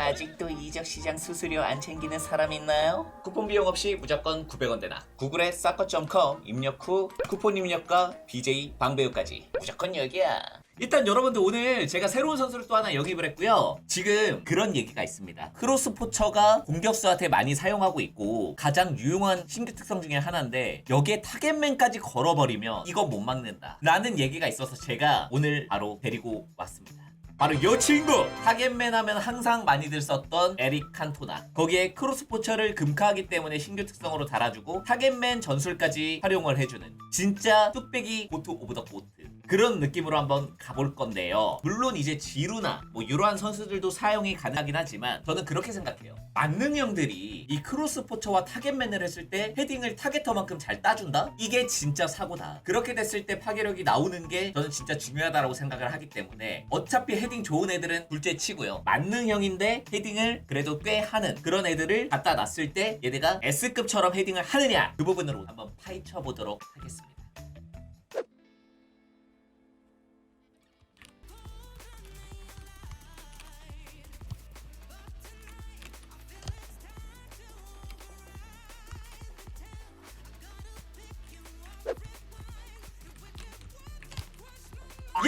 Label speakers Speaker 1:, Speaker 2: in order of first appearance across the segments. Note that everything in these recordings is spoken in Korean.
Speaker 1: 아직도 이적 시장 수수료 안 챙기는 사람 있나요? 쿠폰 비용 없이 무조건 900원 되나? 구글에 사커.com 입력 후 쿠폰 입력과 BJ 방배우까지 무조건 여기야. 일단 여러분들 오늘 제가 새로운 선수를 또 하나 영입을 했고요. 지금 그런 얘기가 있습니다. 크로스 포처가 공격수한테 많이 사용하고 있고 가장 유용한 신규 특성 중에 하나인데 여기에 타겟맨까지 걸어버리면 이거 못 막는다. 라는 얘기가 있어서 제가 오늘 바로 데리고 왔습니다. 바로 요 친구! 타겟맨 하면 항상 많이들 썼던 에릭 칸토나. 거기에 크로스포처를 금카하기 때문에 신규 특성으로 달아주고 타겟맨 전술까지 활용을 해주는 진짜 뚝배기 고트 오브 더 고트. 그런 느낌으로 한번 가볼 건데요. 물론 이제 지루나 뭐 이러한 선수들도 사용이 가능하긴 하지만 저는 그렇게 생각해요. 만능형들이 이 크로스 포처와 타겟맨을 했을 때 헤딩을 타겟터만큼 잘 따준다? 이게 진짜 사고다. 그렇게 됐을 때 파괴력이 나오는 게 저는 진짜 중요하다고 생각을 하기 때문에 어차피 헤딩 좋은 애들은 둘째 치고요. 만능형인데 헤딩을 그래도 꽤 하는 그런 애들을 갖다 놨을 때 얘네가 S급처럼 헤딩을 하느냐 그 부분으로 한번 파헤쳐 보도록 하겠습니다.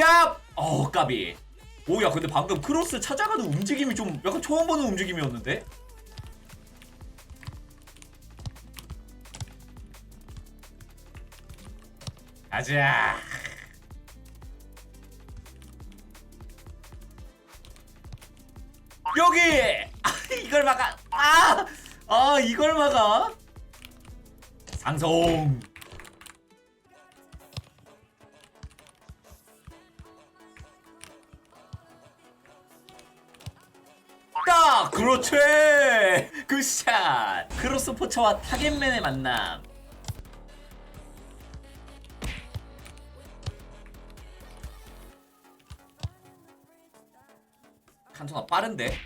Speaker 1: 야! 어, 까비. 오야, 근데 방금 크로스 찾아가는 움직임이 좀 약간 처음 보는 움직임이었는데? 가자. 여기! 아, 이걸 막아. 아! 아, 이걸 막아. 상성. 딱! 그렇지! 굿샷! 크로스 포처와 타겟맨의 만남. 칸토나 빠른데?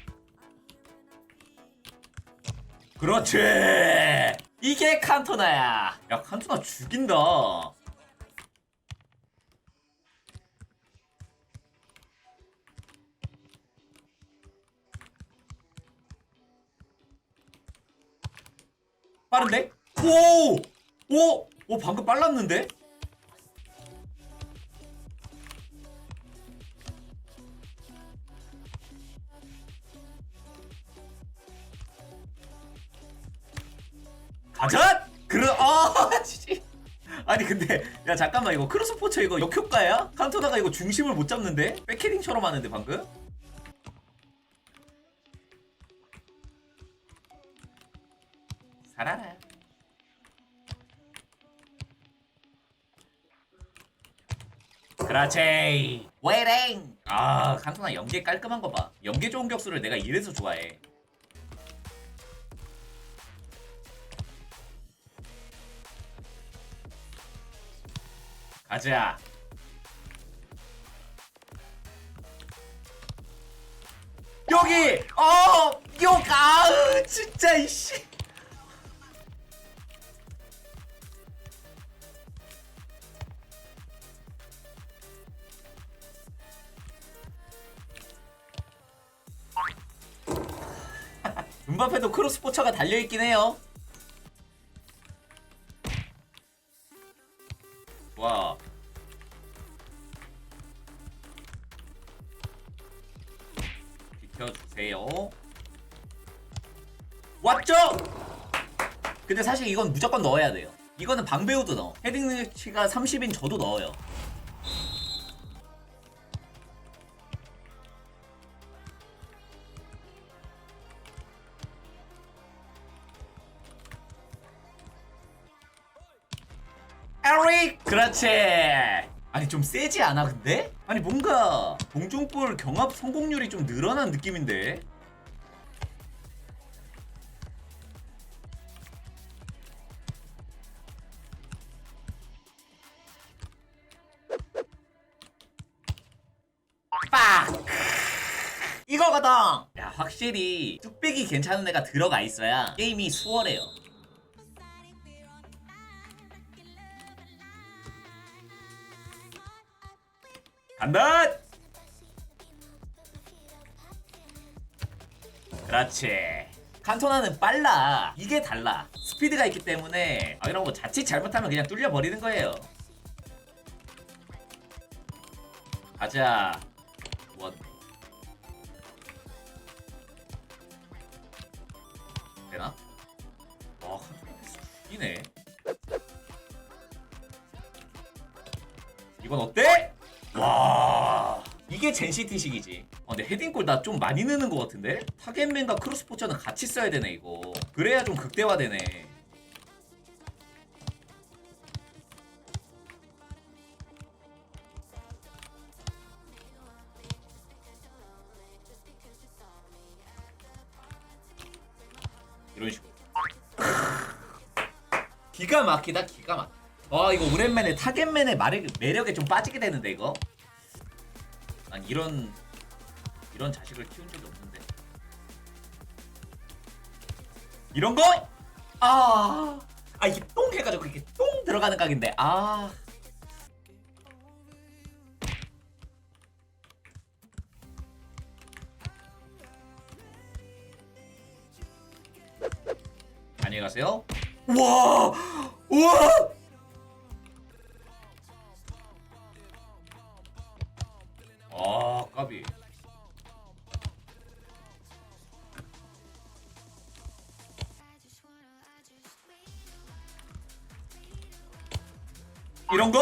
Speaker 1: 그렇지! 이게 칸토나야! 야, 칸토나 죽인다. 빠른데? 오! 오! 오, 방금 빨랐는데? 가자! 그러, 아, 지지. 아니, 근데, 야, 잠깐만, 이거 크로스포처 이거 역효과야? 칸토나가 이거 중심을 못 잡는데? 백헤딩처럼 하는데, 방금? 살아라. 그렇지. 웨랭. 아, 칸토나 연계 깔끔한 거 봐. 연계 좋은 격수를 내가 이래서 좋아해. 가자. 여기! 어! 욕! 아으! 진짜, 이씨! 음바페도 크로스포처가 달려있긴 해요. 와. 비켜주세요. 왔죠? 근데 사실 이건 무조건 넣어야 돼요. 이거는 방배우도 넣어. 헤딩 능력치가 30인 저도 넣어요. 에릭! 그렇지! 아니 좀 세지 않아 근데? 아니 뭔가 동중볼 경합 성공률이 좀 늘어난 느낌인데? 빡! 이거거든! 야 확실히 뚝배기 괜찮은 애가 들어가 있어야 게임이 수월해요 간다! 그렇지. 칸토나는 빨라. 이게 달라. 스피드가 있기 때문에 아, 이런 거 자칫 잘못하면 그냥 뚫려 버리는 거예요. 가자. 원. 되나? 와, 죽이네. 이건 어때? 와. 이게 젠시티식이지. 아, 근데 헤딩골 나 좀 많이 넣는 것 같은데? 타겟맨과 크로스포처는 같이 써야 되네 이거. 그래야 좀 극대화되네. 이런 식으로. 기가 막히다 기가 막. 아 이거 오랜만에 타겟맨의 매력, 매력에 좀 빠지게 되는데 이거. 난 이런 이런 자식을 키운 적이 없는데. 이런 거? 아, 아 이게 똥 해가지고 이렇게 똥 들어가는 각인데. 아. 안녕히 가세요. 와, 와. 까비. 이런 거?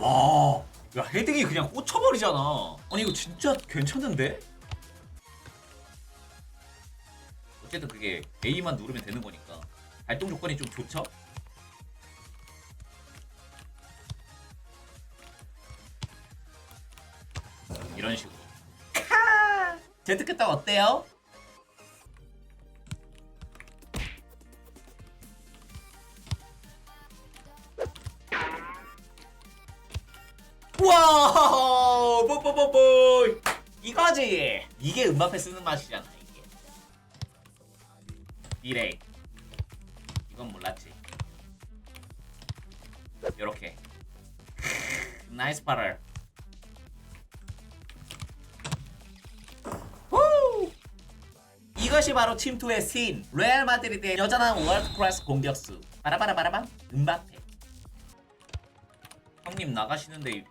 Speaker 1: 와, 야 헤딩이 그냥 꽂혀버리잖아. 아니 이거 진짜 괜찮은데? 어쨌든 그게 A만 누르면 되는 거니까 발동 조건이 좀 좋죠? 이런 식으로. 딱 어때요? 와, 뽀뽀뽀뽀. 이거지. 이게 음악에 쓰는 맛이잖아, 이게. 디레이. 이건 몰랐지. 요렇게. 나이스 파럴. 이것이 바로 침투의 신. 레알 마드리드의 여전한 월드 클래스 공격수. 바라바라바라밤. 음바페. 형님 나가시는데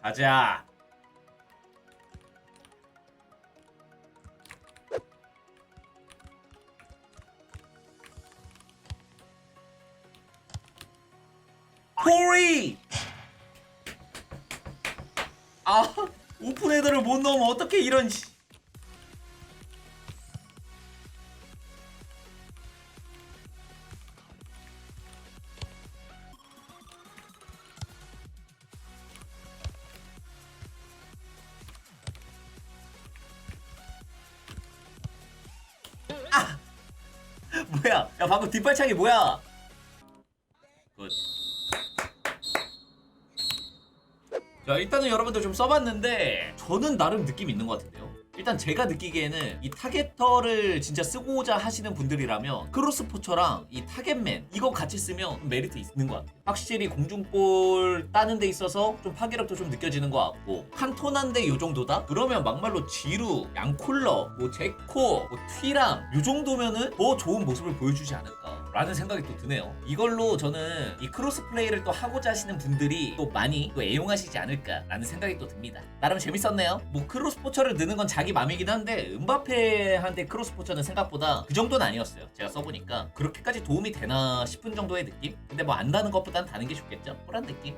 Speaker 1: 가자. 코리! 아, 오픈 헤더를 못 넣으면 어떻게 이런 뭐야? 야 방금 뒷발차기 뭐야? 굿. 자 일단은 여러분들 좀 써봤는데 저는 나름 느낌 있는 것 같은데요. 일단 제가 느끼기에는 이 타겟터를 진짜 쓰고자 하시는 분들이라면 크로스포처랑 이 타겟맨 이거 같이 쓰면 메리트 있는 것 같아요. 확실히 공중볼 따는 데 있어서 좀 파괴력도 좀 느껴지는 것 같고 칸토난데 요 정도다? 그러면 막말로 지루, 양콜러, 뭐 제코, 뭐 튀람 요 정도면은 더 좋은 모습을 보여주지 않을까 라는 생각이 또 드네요. 이걸로 저는 이 크로스 플레이를 또 하고자 하시는 분들이 또 많이 또 애용하시지 않을까라는 생각이 또 듭니다. 나름 재밌었네요. 뭐 크로스 포처를 넣는 건 자기 맘이긴 한데 은바페한테 크로스 포처는 생각보다 그 정도는 아니었어요. 제가 써보니까 그렇게까지 도움이 되나 싶은 정도의 느낌? 근데 뭐 안다는 것보단 다는 게 좋겠죠? 그런 느낌.